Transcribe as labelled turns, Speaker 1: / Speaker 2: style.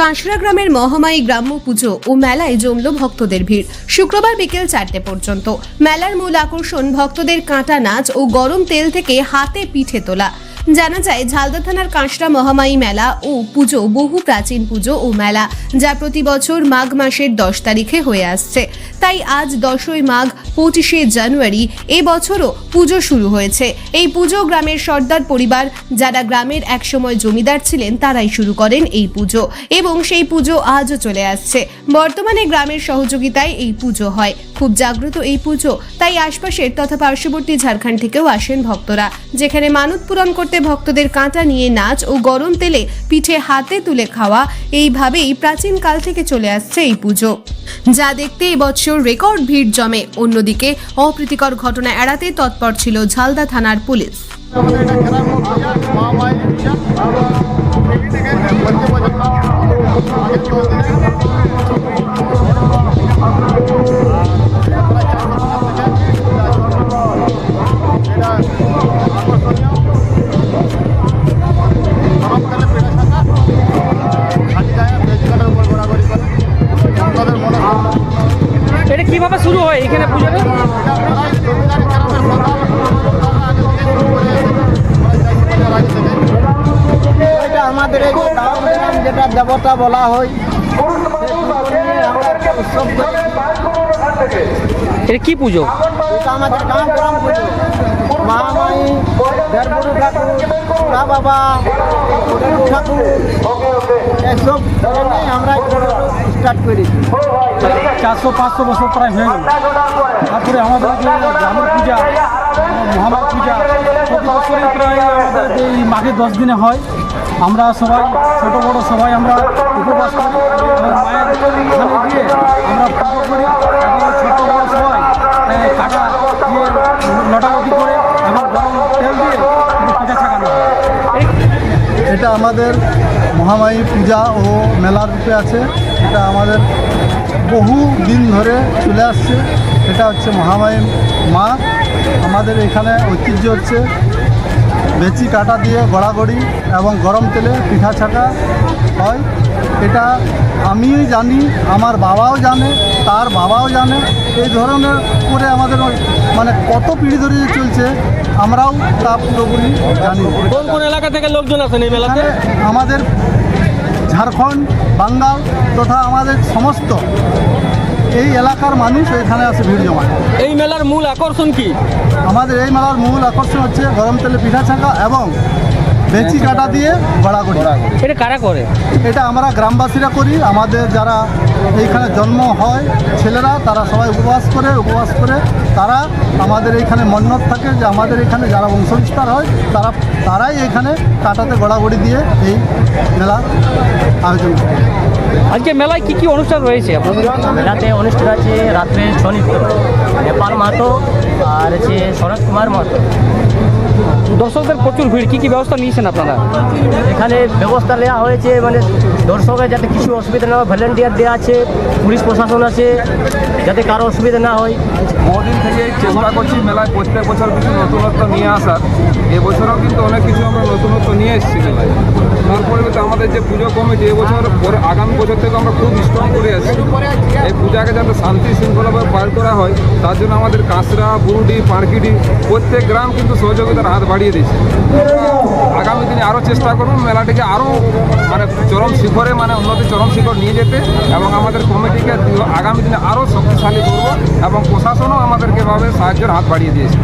Speaker 1: কাঁসরা গ্রামের মহামায়ী গ্রাম্য পুজো ও মেলায় জমল ভক্তদের ভিড়। শুক্রবার বিকেল চারটে পর্যন্ত। মেলার মূল আকর্ষণ ভক্তদের কাঁটা নাচ ও গরম তেল থেকে হাতে পিঠে তোলা। জানা যায়, ঝালদা থানার কাঁসরা মহামায়ী মেলা ও পুজো বহু প্রাচীন পুজো ও মেলা, যা প্রতি বছর মাঘ মাসের দশ তারিখে হয়ে আসছে। তাই আজ দশই মাঘ, পঁচিশে জানুয়ারি এবছরও পুজো শুরু হয়েছে। এই পুজো গ্রামের সর্দার পরিবার যারা গ্রামের একসময় জমিদার ছিলেন, তারাই শুরু করেন এই পুজো এবং সেই পুজো আজও চলে আসছে। বর্তমানে গ্রামের সহযোগিতায় এই পুজো হয়। খুব জাগ্রত এই পুজো, তাই আশপাশের তথা পার্শ্ববর্তী ঝাড়খণ্ড থেকেও আসেন ভক্তরা, যেখানে মানত পূরণ করতে ভক্তদের কাঁটা নিয়ে নাচ ও গরম তেলে পিঠে হাতে তুলে খাওয়া, এইভাবেই প্রাচীনকাল থেকে চলে আসছে এই পুজো। যা দেখতে এবছর রেকর্ড ভিড় জমে। অন্যদিকে, অপ্রীতিকর ঘটনা এড়াতে তৎপর ছিল ঝালদা থানার পুলিশ।
Speaker 2: কীভাবে শুরু হয় এখানে পুজোটা
Speaker 3: এটা
Speaker 4: আমাদের যেটা দেবতা বলা হয় উৎসব।
Speaker 2: এটা কি পুজো?
Speaker 4: এটা আমাদের গ্রাম পুজো। মহামায়ী দেবগুরু ঠাকুর মা বাবা ঠাকুর। এসব আমরা স্টার্ট করেছি।
Speaker 5: চারশো পাঁচশো বছর প্রায় হয়ে গেল। তারপরে আমাদের গ্রামের পূজা মহামায় পূজা প্রতি বছরই প্রায় আমাদের এই মাঘের দশ দিনে হয় আমরা সবাই ছোট বড় সবাই আমরা উপবাস করি মায়ের ওখানে গিয়ে আমরা পুজো করি এবং ছোট বড় সবাই কাটা দিয়ে লটালটি করে এবং গরম তেল দিয়ে পিঠা ছাকানো
Speaker 6: এটা আমাদের মহামায়ী পূজা ও মেলার রূপে আছে। এটা আমাদের বহু দিন ধরে চলে আসছে। এটা হচ্ছে মহামায়ী মা আমাদের এখানে ঐতিহ্য হচ্ছে বেচি কাটা দিয়ে গড়াগড়ি এবং গরম তেলে পিঠা ছাটা হয়। এটা আমিও জানি আমার বাবাও জানে তার বাবাও জানে। এই ধরনের করে আমাদের মানে কত পিঢ়ি ধরে চলছে আমরাও তা পুরোপুরি জানি।
Speaker 2: কোন কোন এলাকা থেকে লোকজন আসেন এই মেলাতে?
Speaker 6: আমাদের ঝাড়খণ্ড বাঙ্গাল তথা আমাদের সমস্ত এই এলাকার মানুষ এখানে আসে ভিড় জমা
Speaker 2: এই মেলার মূল আকর্ষণ কি?
Speaker 6: আমাদের এই মেলার মূল আকর্ষণ হচ্ছে গরম তেলে পিঠা ছাঁকা এবং বেচি কাটা দিয়ে গড়াগড়ি
Speaker 2: এটা কারা করে?
Speaker 6: এটা আমরা গ্রামবাসীরা করি। আমাদের যারা এইখানে জন্ম হয় ছেলেরা তারা সবাই উপবাস করে উপবাস করে তারা আমাদের এইখানে মন্নত থাকে যে আমাদের এখানে যারা বংশবিস্তার হয় তারা তারাই এখানে কাটাতে গড়াগড়ি দিয়ে এই মেলা আয়োজন করে।
Speaker 2: আজকে মেলায় কি কি অনুষ্ঠান রয়েছে
Speaker 7: মেলাতে অনুষ্ঠান আছে রাত্রে ছৌ নৃত্য নেপাল মাহাতো আর হচ্ছে শরৎ কুমার মাহাতো।
Speaker 2: দর্শকদের প্রচুর ভিড় কী কী ব্যবস্থা নিয়েছেন আপনারা?
Speaker 7: এখানে ব্যবস্থা নেওয়া হয়েছে মানে দর্শকের যাতে কিছু অসুবিধা না হয় ভলেন্টিয়ার দেওয়া আছে পুলিশ প্রশাসন আছে যাতে কারও অসুবিধা না হয়।
Speaker 8: বহুদিন থেকে চেষ্টা করছি মেলায় প্রত্যেক বছর কিছু নতুনত্ব নিয়ে আসার। এবছরও কিন্তু অনেক কিছু আমরা নতুনত্ব নিয়ে এসেছি মেলায়। তারপরে কিন্তু আমাদের যে পুজো কমিটি এবছর পরে আগামী বছর থেকে আমরা খুব স্ট্রং করে আসছি পূজাকে যাতে শান্তি শৃঙ্খলাভাবে পার করা হয়, তার জন্য আমাদের কাঁচরা বুডি পার্কিডি প্রত্যেক গ্রাম কিন্তু সহযোগিতার হাত বাড়িয়ে দিয়েছে। আগামী দিনে আরও চেষ্টা করুন মেলাটিকে আরও মানে চরম শিখরে মানে উন্নতি চরম শিখর নিয়ে যেতে এবং আমাদের কমিটিকে আগামী দিনে আরও শক্তিশালী করব এবং প্রশাসনও আমাদেরকে এভাবে সাহায্যের হাত বাড়িয়ে দিয়েছে।